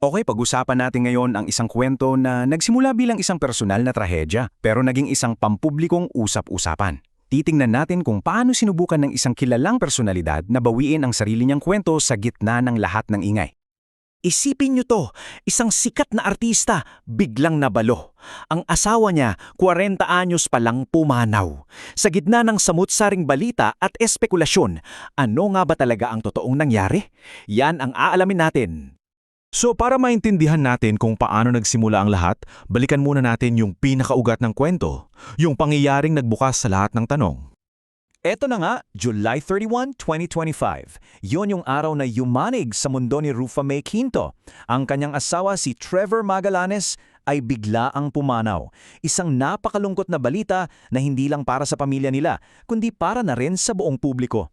Okay, pag-usapan natin ngayon ang isang kwento na nagsimula bilang isang personal na trahedya pero naging isang pampublikong usap-usapan. Titingnan natin kung paano sinubukan ng isang kilalang personalidad na bawiin ang sarili niyang kwento sa gitna ng lahat ng ingay. Isipin nyo to, isang sikat na artista, biglang nabalo. Ang asawa niya, 40 anyos pa lang pumanaw. Sa gitna ng samut-saring balita at espekulasyon, ano nga ba talaga ang totoong nangyari? Yan ang aalamin natin. So para maintindihan natin kung paano nagsimula ang lahat, balikan muna natin yung pinakaugat ng kwento, yung pangyayaring nagbukas sa lahat ng tanong. Eto na nga, July 31, 2025. Yon yung araw na yumanig sa mundo ni Rufa May Quinto. Ang kanyang asawa si Trevor Magallanes ay bigla ang pumanaw. Isang napakalungkot na balita na hindi lang para sa pamilya nila, kundi para na rin sa buong publiko.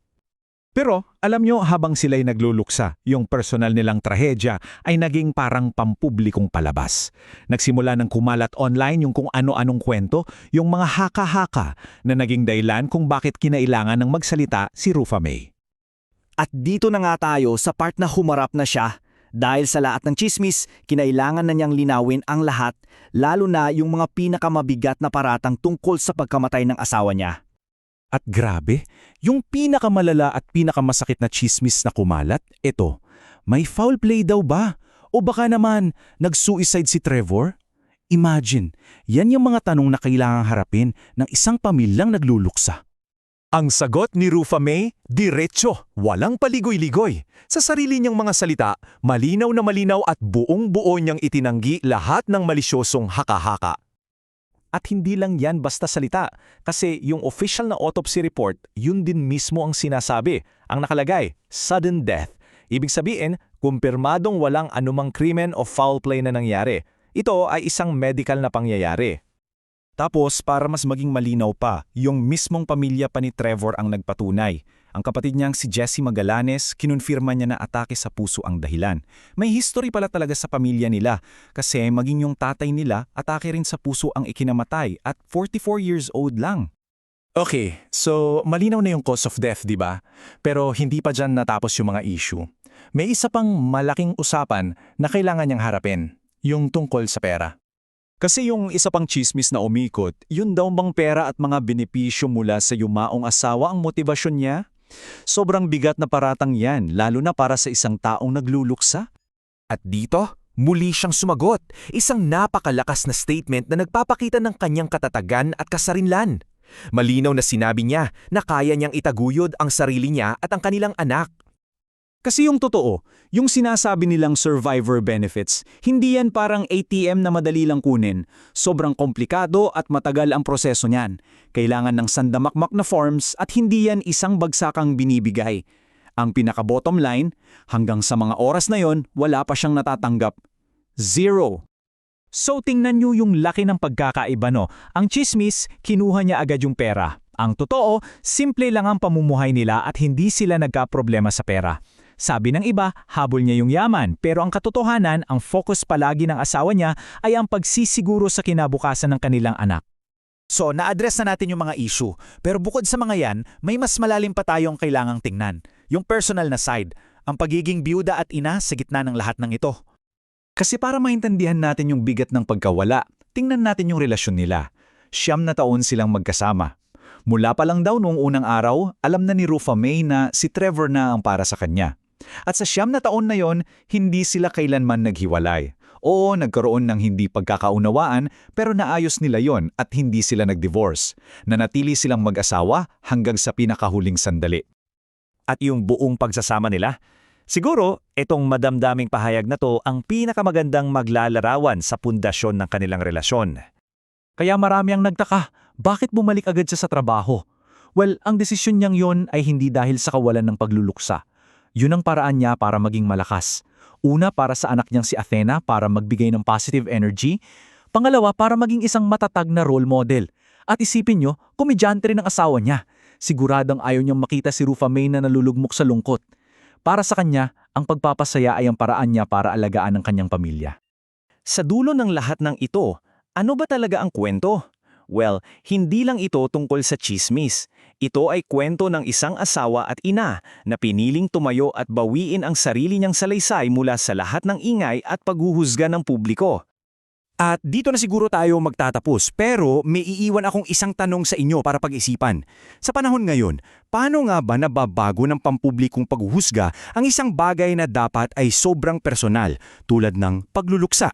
Pero alam nyo habang sila'y nagluluksa, yung personal nilang trahedya ay naging parang pampublikong palabas. Nagsimula ng kumalat online yung kung ano-anong kwento, yung mga haka-haka na naging dahilan kung bakit kinailangan ng magsalita si Rufa May. At dito na nga tayo sa part na humarap na siya. Dahil sa lahat ng chismis, kinailangan na niyang linawin ang lahat, lalo na yung mga pinakamabigat na paratang tungkol sa pagkamatay ng asawa niya. At grabe, yung pinakamalala at pinakamasakit na chismis na kumalat, ito, may foul play daw ba? O baka naman, nag-suicide si Trevor? Imagine, yan yung mga tanong na kailangang harapin ng isang pamilyang nagluluksa. Ang sagot ni Rufa May, diretso, walang paligoy-ligoy. Sa sarili niyang mga salita, malinaw na malinaw at buong-buo niyang itinanggi lahat ng malisyosong haka-haka. At hindi lang yan basta salita, kasi yung official na autopsy report, yun din mismo ang sinasabi. Ang nakalagay, sudden death. Ibig sabihin, kumpirmadong walang anumang krimen o foul play na nangyari. Ito ay isang medical na pangyayari. Tapos, para mas maging malinaw pa, yung mismong pamilya pa ni Trevor ang nagpatunay. Ang kapatid niyang si Jesse Magallanes, kinonfirma niya na atake sa puso ang dahilan. May history pala talaga sa pamilya nila kasi maging yung tatay nila atake rin sa puso ang ikinamatay at 44 years old lang. Okay, so malinaw na yung cause of death, di ba? Pero hindi pa dyan natapos yung mga issue. May isa pang malaking usapan na kailangan niyang harapin, yung tungkol sa pera. Kasi yung isa pang chismis na umikot, yun daw bang pera at mga benepisyo mula sa yumaong asawa ang motibasyon niya? Sobrang bigat na paratang yan, lalo na para sa isang taong nagluluksa. At dito, muli siyang sumagot, isang napakalakas na statement na nagpapakita ng kanyang katatagan at kasarinlan. Malinaw na sinabi niya na kaya niyang itaguyod ang sarili niya at ang kanilang anak. Kasi yung totoo, yung sinasabi nilang survivor benefits, hindi yan parang ATM na madali lang kunin. Sobrang komplikado at matagal ang proseso niyan. Kailangan ng sandamakmak na forms at hindi yan isang bagsakang binibigay. Ang pinaka-bottom line, hanggang sa mga oras na yon, wala pa siyang natatanggap. Zero. So tingnan nyo yung laki ng pagkakaiba no. Ang chismis, kinuha niya agad yung pera. Ang totoo, simple lang ang pamumuhay nila at hindi sila nagka-problema sa pera. Sabi ng iba, habol niya yung yaman, pero ang katotohanan, ang focus palagi ng asawa niya ay ang pagsisiguro sa kinabukasan ng kanilang anak. So, na-address na natin yung mga issue. Pero bukod sa mga yan, may mas malalim pa tayong kailangang tingnan. Yung personal na side, ang pagiging biyuda at ina sa gitna ng lahat ng ito. Kasi para maintindihan natin yung bigat ng pagkawala, tingnan natin yung relasyon nila. Siyam na taon silang magkasama. Mula pa lang daw noong unang araw, alam na ni Rufa May na si Trevor na ang para sa kanya. At sa siyam na taon na yon, hindi sila kailanman naghiwalay. Oo, nagkaroon ng hindi pagkakaunawaan pero naayos nila yon at hindi sila nag-divorce. Nanatili silang mag-asawa hanggang sa pinakahuling sandali. At yung buong pagsasama nila, siguro itong madamdaming pahayag na to ang pinakamagandang maglalarawan sa pundasyon ng kanilang relasyon. Kaya marami ang nagtaka, bakit bumalik agad siya sa trabaho? Well, ang desisyon niyang yon ay hindi dahil sa kawalan ng pagluluksa. Yun ang paraan niya para maging malakas. Una, para sa anak niyang si Athena para magbigay ng positive energy. Pangalawa, para maging isang matatag na role model. At isipin nyo, komedyante rin ang asawa niya. Siguradang ayaw niyang makita si Rufa May na nalulugmok sa lungkot. Para sa kanya, ang pagpapasaya ay ang paraan niya para alagaan ang kanyang pamilya. Sa dulo ng lahat ng ito, ano ba talaga ang kwento? Well, hindi lang ito tungkol sa chismis. Ito ay kwento ng isang asawa at ina na piniling tumayo at bawiin ang sarili niyang salaysay mula sa lahat ng ingay at paghuhusga ng publiko. At dito na siguro tayo magtatapos pero may iiwan akong isang tanong sa inyo para pag-isipan. Sa panahon ngayon, paano nga ba nababago ng pampublikong paghuhusga ang isang bagay na dapat ay sobrang personal tulad ng pagluluksa?